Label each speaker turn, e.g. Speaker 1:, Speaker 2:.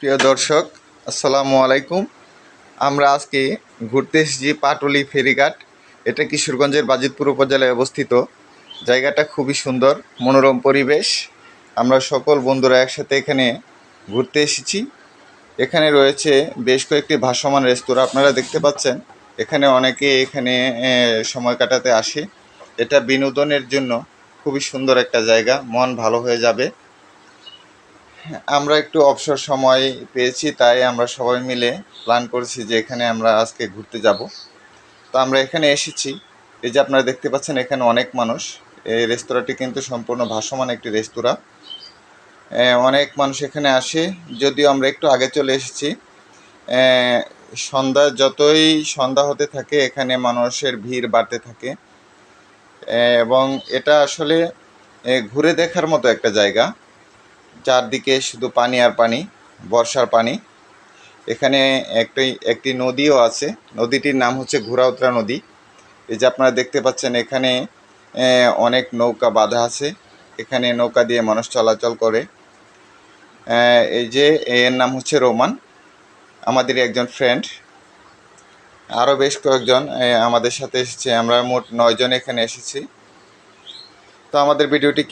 Speaker 1: প্রিয় দর্শক, আসসালামু আলাইকুম। আমরা আজকে ঘুরতে এসেছি পাটুলি ফেরিঘাট। এটা কিশোরগঞ্জের বাজিতপুর উপজেলায় অবস্থিত। জায়গাটা খুবই সুন্দর, মনোরম পরিবেশ। আমরা সকল বন্ধুরা একসাথে এখানে ঘুরতে এসেছি। এখানে রয়েছে বেশ কয়েকটি ভাসমান রেস্তোরাঁ, আপনারা দেখতে পাচ্ছেন। এখানে অনেকে এখানে সময় কাটাতে আসে। এটা বিনোদনের জন্য খুবই সুন্দর একটা জায়গা, মন ভালো হয়ে যাবে। আমরা একটু অবসর সময় পেয়েছি, তাই আমরা সবাই মিলে প্ল্যান করেছি যে এখানে আমরা আজকে ঘুরতে যাব। তো আমরা এখানে এসেছি। এই যে আপনারা দেখতে পাচ্ছেন, এখানে অনেক মানুষ। এই রেস্তোরাঁটি কিন্তু সম্পূর্ণ ভাসমান একটি রেস্তোরাঁ। অনেক মানুষ এখানে আসে। যদিও আমরা একটু আগে চলে এসেছি। সন্ধ্যা, যতই সন্ধ্যা হতে থাকে, এখানে মানুষের ভিড় বাড়তে থাকে। এবং এটা আসলে ঘুরে দেখার মতো একটা জায়গা। চারদিকে শুধু পানি আর পানি, বর্ষার পানি। এখানে একটি একটি নদীও আছে। নদীটির নাম হচ্ছে ঘোড়াউতরা নদী। এই যে আপনারা দেখতে পাচ্ছেন, এখানে অনেক নৌকা বাঁধা আছে। এখানে নৌকা দিয়ে মানুষ চলাচল করে। এই যে, এর নাম হচ্ছে রোমান। আমাদের একজন ফ্রেন্ড। আরও বেশ কয়েকজন আমাদের সাথে এসেছে। আমরা মোট নয়জন এখানে এসেছি। তো আমাদের ভিডিওটি